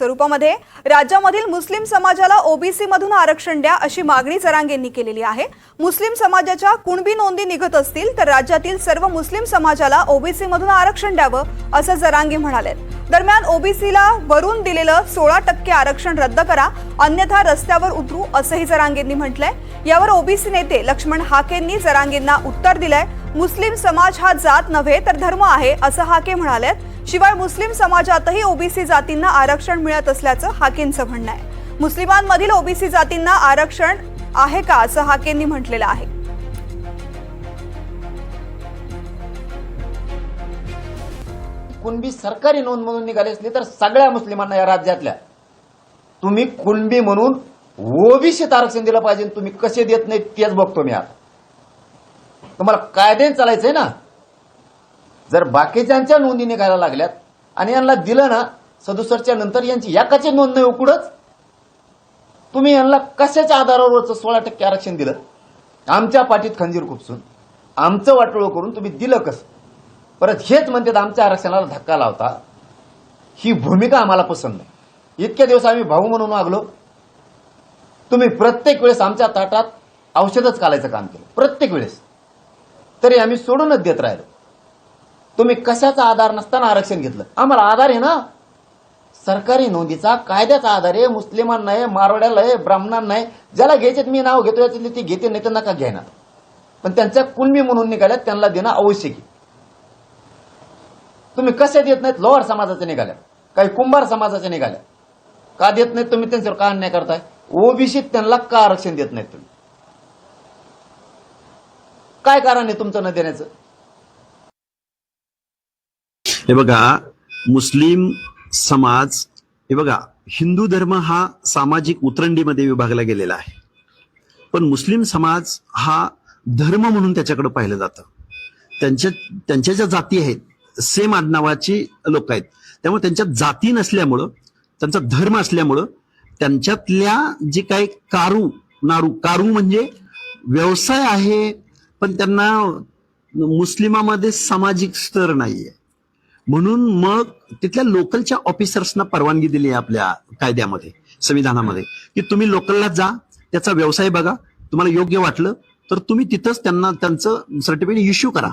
स्वरूपामध्ये राज्यामधील मुस्लिम समाजाला ओबीसी मधून आरक्षण द्या अशी मागणी जरांगेंनी केलेली आहे. मुस्लिम समाजाच्या कुणबी नोंदी निघत असतील तर राज्यातील सर्व मुस्लिम समाजाला ओबीसी मधून आरक्षण द्यावं असं जरांगे म्हणाले दरम्यान ओबीसीला वरून दिलेलं सोळा टक्के आरक्षण रद्द करा अन्यथा रस्त्यावर उतरू असंही जरांगेंनी म्हटलंय. यावर ओबीसी नेते लक्ष्मण हाकेंनी जरांगेंना उत्तर दिलंय. मुस्लिम समाज हा जात नव्हे तर धर्म आहे असं हाके म्हणाले शिवाय मुस्लिम समाजातही ओबीसी जातींना आरक्षण मिळत असल्याचं हाकेंचं म्हणणं आहे. मुस्लिमांमधील ओबीसी जातींना आरक्षण आहे का असं हाकेंनी म्हटलेलं आहे. कुणबी सरकारी नोंद म्हणून निघाली असली तर सगळ्या मुस्लिमांना या राज्यातल्या. तुम्ही कुणबी म्हणून ओबीसीत आरक्षण दिलं पाहिजे तुम्ही कसे देत नाही तेच बघतो मी आता. तुम्हाला कायद्याने चालायचंय ना? जर बाकीच्यांच्या नोंदी निघायला लागल्यात आणि यांना दिलं ना सदुसरच्या नंतर यांची एकाची नोंद नाही उकडच तुम्ही यांना कशाच्या आधारावरच सोळा टक्के आरक्षण दिलं? आमच्या पाठीत खंजीर खुपसून आमचं वाटोळं करून तुम्ही दिलं कसं? परत हेच म्हणतात आमच्या आरक्षणाला धक्का लावता. ही भूमिका आम्हाला पसंत नाही. इतक्या दिवस आम्ही भाऊ म्हणून वागलो. तुम्ही प्रत्येक वेळेस आमच्या ताटात औषधच कालायचं काम केलं. प्रत्येक वेळेस. तरी आम्ही सोडूनच देत राहिलो. तुम्ही कशाचा आधार नसताना आरक्षण घेतलं. आम्हाला आधार आहे ना? सरकारी नोंदीचा कायद्याचा आधार आहे मुस्लिमांना आहे मारवाड्याला आहे ब्राह्मणांना आहे. ज्याला घ्यायचे मी नाव घेतो याच्यातली ती घेते नाही तर नका घेणार पण त्यांच्या कुणबी म्हणून निघाल्यात त्यांना देणं आवश्यक आहे. तुम्ही कसे देत नाहीत? लोअर समाजाचे निघाल्या. काही कुंभार समाजाचे निघाल्या. का देत नाहीत तुम्ही? त्यांच्यावर का अन्याय करताय? ओबीसीत त्यांना का आरक्षण देत नाहीत तुम्ही? काय कारण आहे तुमचं न देण्याचं? हे बघा मुस्लिम समाज हे बघा हिंदू धर्म हा सामाजिक उतरंडीमध्ये विभागला गेलेला आहे. पण मुस्लिम समाज हा धर्म म्हणून त्याच्याकडे पाहिलं जातं. त्यांच्या त्यांच्या ज्या जाती आहेत सेम आडनावाची लोक आहेत. त्यामुळे त्यांच्या जाती नसल्यामुळं त्यांचा धर्म असल्यामुळं त्यांच्यातल्या जे काही कारू नारू कारू म्हणजे व्यवसाय आहे पण त्यांना मुस्लिमामध्ये सामाजिक स्तर नाहीये. म्हणून मग तिथल्या लोकलच्या ऑफिसर्सना परवानगी दिली आहे आपल्या कायद्यामध्ये संविधानामध्ये की तुम्ही लोकलला जा त्याचा व्यवसाय बघा तुम्हाला योग्य वाटलं तर तुम्ही तिथंच त्यांना त्यांचं सर्टिफिकेट इश्यू करा.